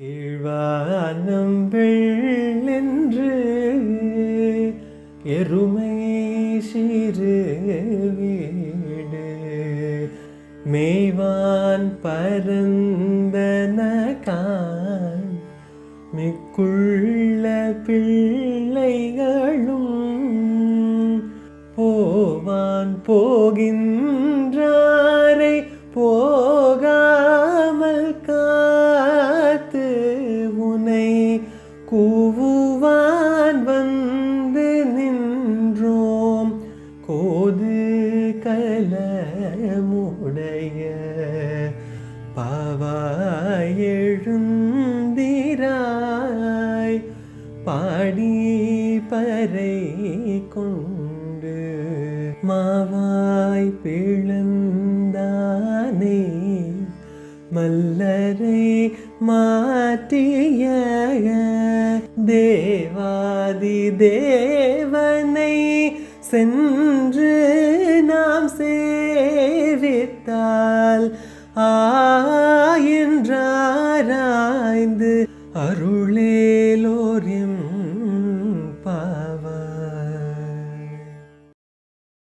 கீழ்வானம் வெள்ளென்று எருமை சிறு வீடு. மேய்வான் பரந்தன கான் மிக்குள்ள பிள்ளைகளும் போவான் போகின்றான் கூவுவான் வந்து நின்றோம். கோது கலமுடைய பாவாயெழுந்திராய் பாடி பறை கொண்டு மாவாய் பிளந்தானே மல்லரை மாற்றிய தேவாதி தேவனை சென்று நாம் சேவித்தால் ஆயன்றாராய்ந்து அருளேலோரிம் பாவா